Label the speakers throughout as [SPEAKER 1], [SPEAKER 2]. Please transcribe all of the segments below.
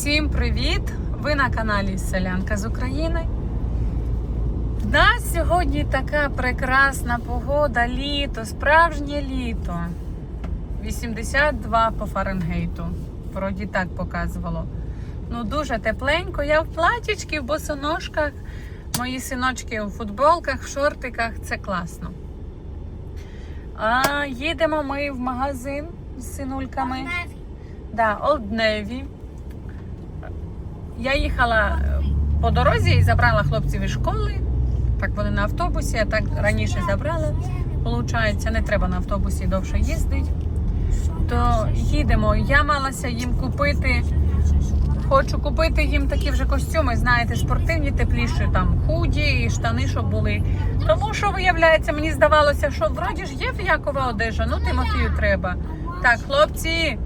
[SPEAKER 1] Всім привіт! Ви на каналі Селянка з України. В нас сьогодні така прекрасна погода, літо, справжнє літо. 82 по Фаренгейту. Вроді так показувало. Ну, дуже тепленько. Я в платічки, в босоножках. Мої синочки у футболках, в шортиках. Це класно. А їдемо ми в магазин з синульками. Да, Old Navy. Я їхала е, по дорозі і забрала хлопців із школи. Так вони на автобусі, я так раніше забрала. Получається, не треба на автобусі довше їздити. То їдемо. Я малася їм купити. Хочу купити їм такі вже костюми, знаєте, спортивні, тепліші, там худі і штани, щоб були. Тому що, виявляється, мені здавалося, що вроді ж є фіякова одежа, ну Тимофію треба. Так, хлопці,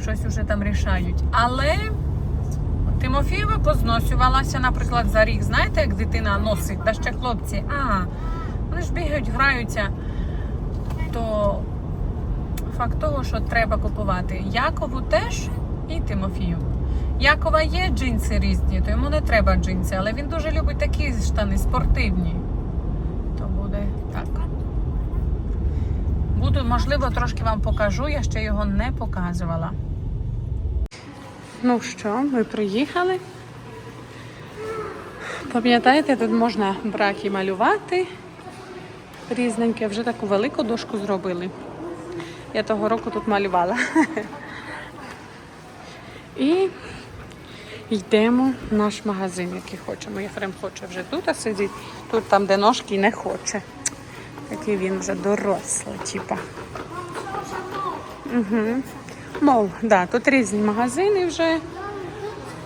[SPEAKER 1] щось уже там рішають. Але Тимофієва позносювалася, наприклад, за рік. Знаєте, як дитина носить, та ще хлопці, а вони ж бігають, граються. То факт того, що треба купувати Якову теж і Тимофію. Якова є джинси різні, то йому не треба джинси, але він дуже любить такі штани спортивні. То буде так. Буду, можливо, трошки вам покажу, я ще його не показувала. Ну що, ми приїхали. Пам'ятаєте, тут можна браки малювати. Різненьке, вже таку велику дошку зробили. Я того року тут малювала. І йдемо в наш магазин, який хочемо. Єфрем хоче вже тут сидіти, тут там, де ножки, не хоче. Такий він вже дорослий, типа. Угу. Мол, да, тут різні магазини вже.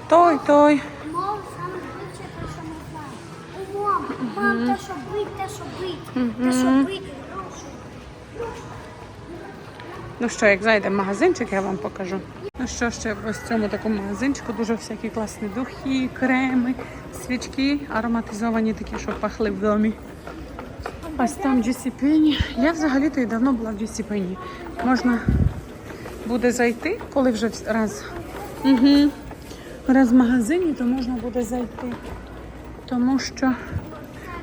[SPEAKER 1] Той, той.
[SPEAKER 2] Мов саме лучше те, що ми знаємо. Мам, мам, те, що бить, те, що бить, те, що бить, гроші.
[SPEAKER 1] Ну що, як зайдемо в магазинчик, я вам покажу. Ну що, ще ось в цьому такому магазинчику дуже всякі класні духи, креми, свічки ароматизовані такі, щоб пахли в домі. Ось там GC Penny. Я взагалі-то і давно була в GC Penny. Можна буде зайти, коли вже раз. Угу. Раз в магазині, то можна буде зайти. Тому що,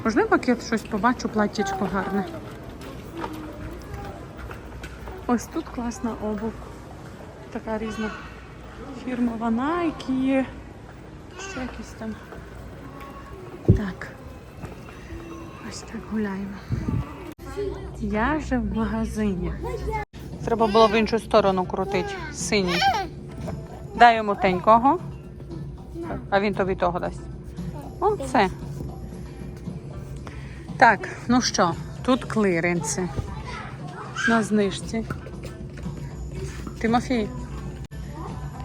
[SPEAKER 1] можливо, я щось побачу, платтячко гарне. Ось тут класна обув. Така різна фірмова Nike є. Ще якісь там. Так. Ось так гуляємо. Я вже в магазині. Треба було в іншу сторону крутити. Синій. Дай йому тенького. А він тобі того дасть. Оце. Так, ну що, тут клиренці на знижці. Тимофій.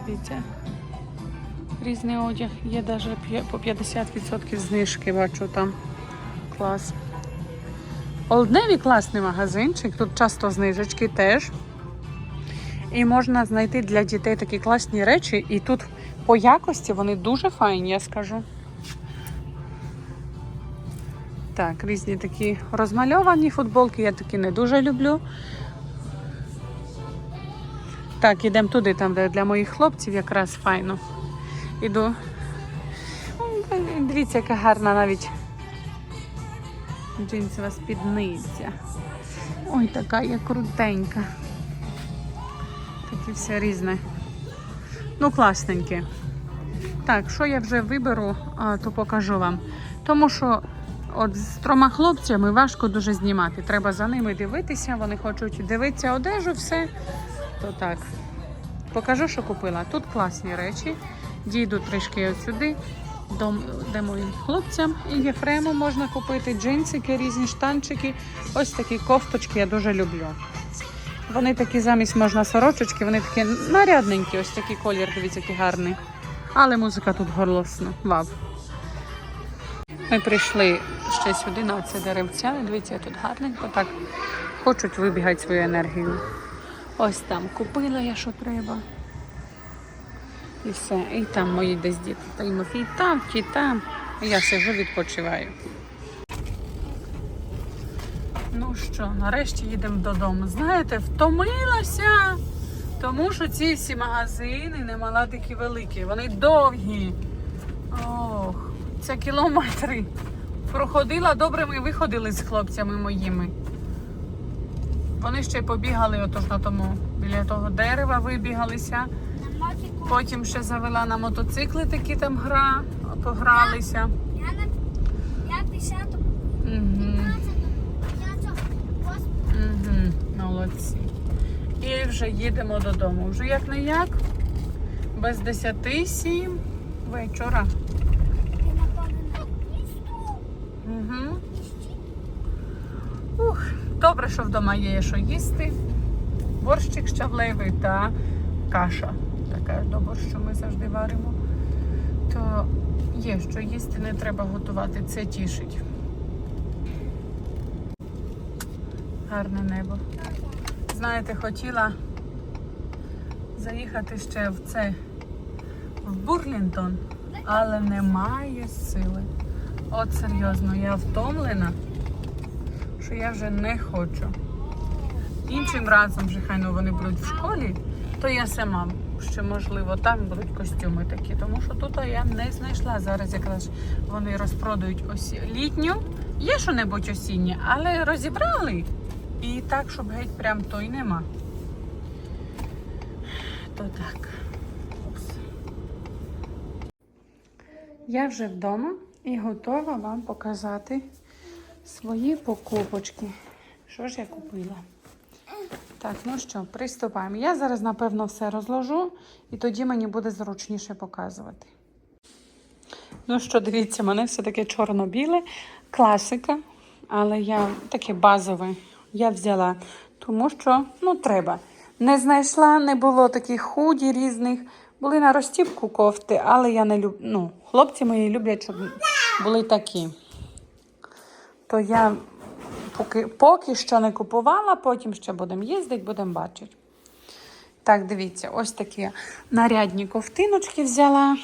[SPEAKER 1] Дивіться. Різний одяг. Є навіть по 50% знижки, бачу там. Клас. Олдневі класний магазинчик. Тут часто знижечки теж. І можна знайти для дітей такі класні речі. І тут по якості вони дуже файні, я скажу. Так, різні такі розмальовані футболки, я такі не дуже люблю. Так, ідемо туди, там, де для моїх хлопців якраз файно. Іду. Дивіться, яка гарна навіть джинсова спідниця. Ой, така є крутенька. Таке все різне. Ну, класненьке. Так, що я вже виберу, то покажу вам. Тому що от з трьома хлопцями важко дуже знімати. Треба за ними дивитися, вони хочуть дивитися одежу, все. То так. Покажу, що купила. Тут класні речі. Дійду трішки от сюди, де моїм хлопцям і Єфрему можна купити джинсики, різні штанчики. Ось такі кофточки я дуже люблю. Вони такі замість можна сорочечки, вони такі нарядненькі, ось такий колір, дивіться, який гарний. Але музика тут голосна. Вау. Ми прийшли ще сюди на це деревця. Дивіться, тут гарненько. Так хочуть вибігати свою енергію. Ось там купила я, що треба. І все. І там мої десь діти. Та Тимофій там, ті там. Я сижу, відпочиваю. Ну що, нарешті їдемо додому. Знаєте, втомилася. Тому що ці всі магазини не мала такі великі, вони довгі. Ох, це кілометри. Проходила добре, ми виходили з хлопцями моїми. Вони ще й побігали отож на тому, біля того дерева вибігалися. Потім ще завела на мотоцикли такі там гра, погралися.
[SPEAKER 2] Я на я 50
[SPEAKER 1] Угу.
[SPEAKER 2] 15
[SPEAKER 1] Угу. Молодці. І вже їдемо додому. Вже як не як. Без 10 сім вечора. Угу. Ух, добре, що вдома є що їсти. Борщик щавлевий та каша. Така до борщу ми завжди варимо. То є що їсти, не треба готувати. Це тішить. Гарне небо. Знаєте, хотіла заїхати ще в це в Бурлінтон, але немає сили. От серйозно, я втомлена, що я вже не хочу. Іншим разом вже хай ну, вони будуть в школі, то я сама ще можливо там будуть костюми такі. Тому що тут я не знайшла зараз якраз вони розпродають ось літню. Є що-небудь осіннє, але розібрали. І так, щоб геть прям то й нема. То так. Упс. Я вже вдома і готова вам показати свої покупочки. Що ж я купила? Так, ну що, приступаємо. Я зараз, напевно, все розложу, і тоді мені буде зручніше показувати. Ну що, дивіться, мене все таке чорно-біле, класика, але я таке базове я взяла, тому що ну, треба. Не знайшла, не було таких худі різних. Були на розтіпку кофти, але я не люблю. Ну, хлопці мої люблять, щоб були такі. То я поки, поки що не купувала, потім ще будемо їздити, будемо бачити. Так, дивіться, ось такі нарядні ковтиночки взяла.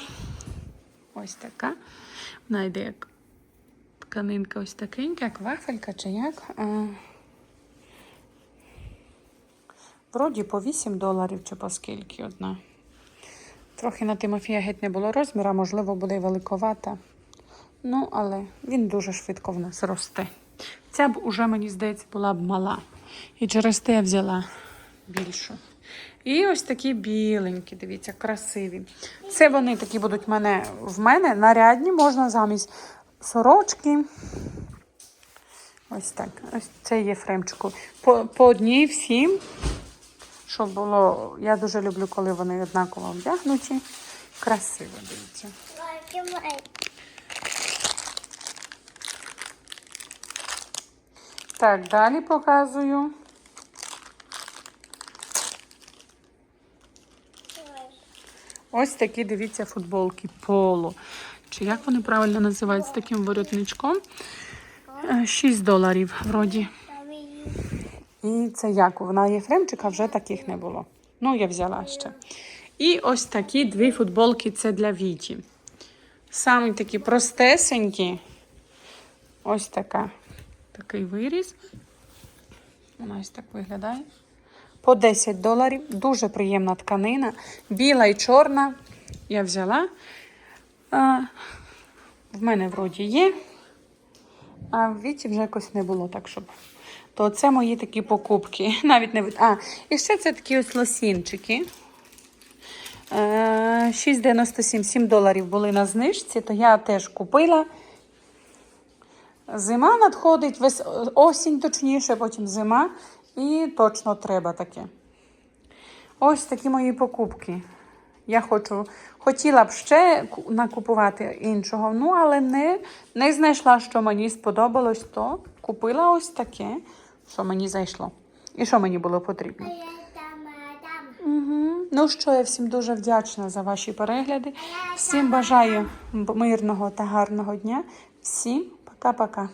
[SPEAKER 1] Ось така. Вона йде як тканинка ось такенька, як вафелька чи як. А, Вроді по 8 доларів чи по скільки одна. Трохи на Тимофія геть не було розміра, можливо, буде й великовата. Ну, але він дуже швидко в нас росте. Ця б уже, мені здається, була б мала. І через те я взяла більшу. І ось такі біленькі, дивіться, красиві. Це вони такі будуть мене, в мене нарядні, можна замість сорочки. Ось так. Ось це є фремчику. По, по одній всім. Щоб було. Я дуже люблю, коли вони однаково вдягнуті. Красиво, дивіться. Так, далі показую. Ось такі, дивіться, футболки поло. Чи як вони правильно називають з таким воротничком? Е, 6 доларів вроді. І це як? Вона є фремчик, а вже таких не було. Ну, я взяла ще. І ось такі дві футболки це для Віті. Самі такі простесенькі. Ось така. Такий виріз. Вона ось так виглядає. По 10 доларів. Дуже приємна тканина. Біла і чорна. Я взяла. А, в мене вроді є. А в Віті вже якось не було так, щоб. То це мої такі покупки. Навіть не А, і ще це такі ось лосінчики. Е, 6,97 7 доларів були на знижці, то я теж купила. Зима надходить, вес... осінь точніше, потім зима. І точно треба таке. Ось такі мої покупки. Я хочу, хотіла б ще накупувати іншого, ну, але не, не знайшла, що мені сподобалось, то купила ось таке, що мені зайшло. І що мені було потрібно. Угу. Ну що, я всім дуже вдячна за ваші перегляди. Всім бажаю мирного та гарного дня. Всім пока-пока.